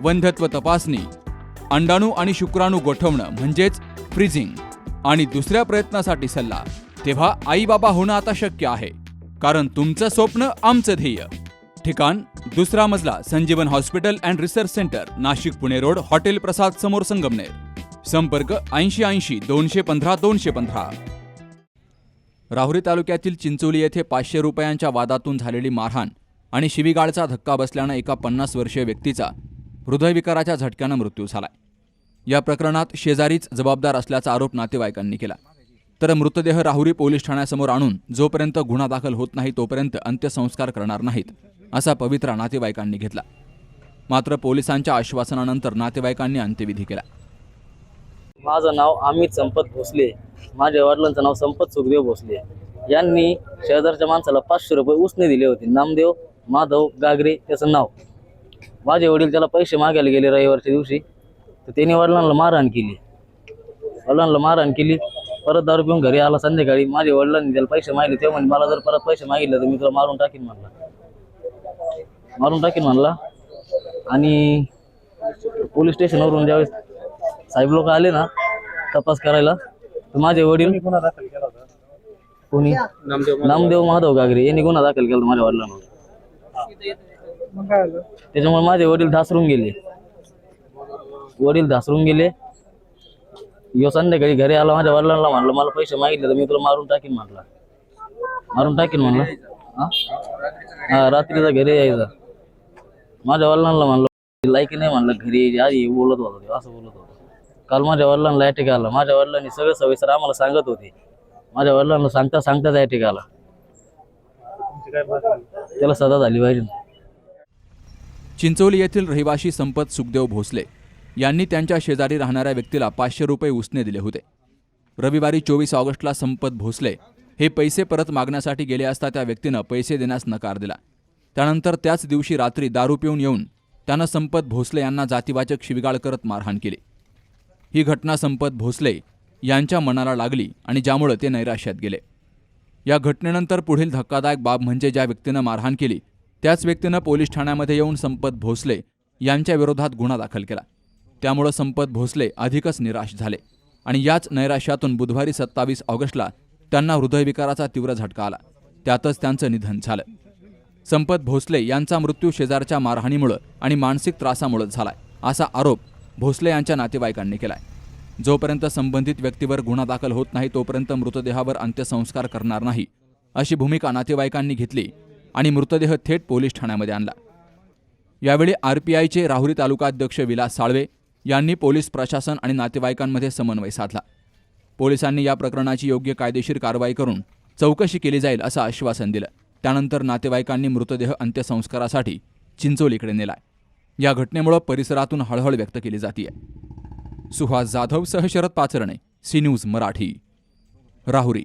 वंध्यत्व तपासणी अंडाणू आणि शुक्राणू गोठवणं म्हणजेच फ्रीजिंग आणि दुसऱ्या प्रयत्नासाठी सल्ला. तेव्हा आई बाबा होणं आता शक्य आहे कारण तुमचं स्वप्न आमचं ध्येय. ठिकाण दुसरा मजला Sanjivan hospital and research centre Nashik Pune road hotel Prasad समोर संगमनेर. संपर्क ऐंशी ऐंशी दोनशे पंधरा दोनशे पंधरा. राहुरी तालुक्यातील चिंचोली येथे पाचशे रुपयांच्या वादातून झालेली मारहाण आणि शिवीगाळचा धक्का बसल्यानं एका पन्नास वर्षीय व्यक्तीचा हृदयविकाराच्या झटक्यानं मृत्यू झालाय. या प्रकरणात शेजारीच जबाबदार असल्याचा आरोप नातेवाईकांनी केला. तर मृतदेह राहुरी पोलीस ठाण्यासमोर आणून जोपर्यंत गुन्हा दाखल होत नाही तोपर्यंत अंत्यसंस्कार करणार नाहीत असा पवित्रा नातेवाईकांनी घेतला. मात्र पोलिसांच्या आश्वासनानंतर नातेवाईकांनी अंत्यविधी केला. माझं नाव अमित संपत भोसले. माझ्या वडिलांचं नाव संपत सुखदेव भोसले. यांनी शेजारच्या माणसाला पाचशे रुपये उसने दिले होते. नामदेव माधव गागरे त्याचं नाव. माझे वडील त्याला पैसे मागायला गेले रविवारच्या दिवशी. तर त्यांनी वडिलांना मारहाण केली. वडिलांना मारहाण केली. परत दारू पिऊन घरी आला संध्याकाळी. माझ्या वडिलांनी त्याला पैसे मागले तेव्हा म्हणजे मला जर परत पैसे मागितले तर मी तुला मारून टाकीन म्हणला. मारून टाकीन म्हणला. आणि पोलीस स्टेशनवरून ज्यावेळेस साहेब लोक आले ना तपास करायला तर माझे वडील कोणी नामदेव माधव. गागरे. यांनी गुन्हा दाखल केला माझ्या त्याच्यामुळे माझे वडील धासरून गेले. वडील धासरून गेले. यो संध्याकाळी घरी आला माझ्या वडिलांना म्हणलं मला पैसे मागितले तर मी तुला मारून टाकीन म्हटलं मारून टाकीन म्हणलं. हा? रात्रीचा घरी यायचा. माझ्या वडिलांना म्हणलं लायकी नाही म्हणलं घरी आधी बोलत होता असं बोलत होता. काल माझ्या वडिलांना अटॅक आला. माझ्या वडिलांनी सगळं सविस्तर आम्हाला सांगत होते. माझ्या वडिलांना सांगता सांगताच अटॅक आला. त्याला सदा झाली पाहिजे. चिंचोली येथील रहिवाशी संपत सुखदेव भोसले यांनी त्यांच्या शेजारी राहणाऱ्या व्यक्तीला पाचशे रुपये उसने दिले होते. रविवारी चोवीस ऑगस्टला संपत भोसले हे पैसे परत मागण्यासाठी गेले असता त्या व्यक्तीनं पैसे देण्यास नकार दिला. त्यानंतर त्याच दिवशी रात्री दारू पिऊन येऊन त्यानं संपत भोसले यांना जातीवाचक शिविगाळ करत मारहाण केली. ही घटना संपत भोसले यांच्या मनाला लागली आणि ज्यामुळे ते नैराश्यात गेले. या घटनेनंतर पुढील धक्कादायक बाब म्हणजे ज्या व्यक्तीनं मारहाण केली त्याच व्यक्तीनं पोलीस ठाण्यामध्ये येऊन संपत भोसले यांच्या विरोधात गुन्हा दाखल केला. त्यामुळं संपत भोसले अधिकच निराश झाले आणि याच नैराश्यातून बुधवारी सत्तावीस ऑगस्टला त्यांना हृदयविकाराचा तीव्र झटका आला. त्यातच त्यांचं निधन झालं. संपत भोसले यांचा मृत्यू शेजारच्या मारहाणीमुळं आणि मानसिक त्रासामुळं झालाय असा आरोप भोसले यांच्या नातेवाईकांनी केलाय. जोपर्यंत संबंधित व्यक्तीवर गुन्हा दाखल होत नाही तोपर्यंत मृतदेहावर अंत्यसंस्कार करणार नाही अशी भूमिका नातेवाईकांनी घेतली आणि मृतदेह थेट पोलीस ठाण्यामध्ये आणला. यावेळी आरपीआयचे राहुरी तालुकाध्यक्ष विलास साळवे यांनी पोलीस प्रशासन आणि नातेवाईकांमध्ये समन्वय साधला. पोलिसांनी या प्रकरणाची योग्य कायदेशीर कारवाई करून चौकशी केली जाईल असं आश्वासन दिलं. त्यानंतर नातेवाईकांनी मृतदेह अंत्यसंस्कारासाठी चिंचोलीकडे नेलाय. या घटनेमुळे परिसरातून हळहळ व्यक्त केली जाते सुहास जाधव सह शरद पाचरणे सी न्यूज मराठी. राहुरी.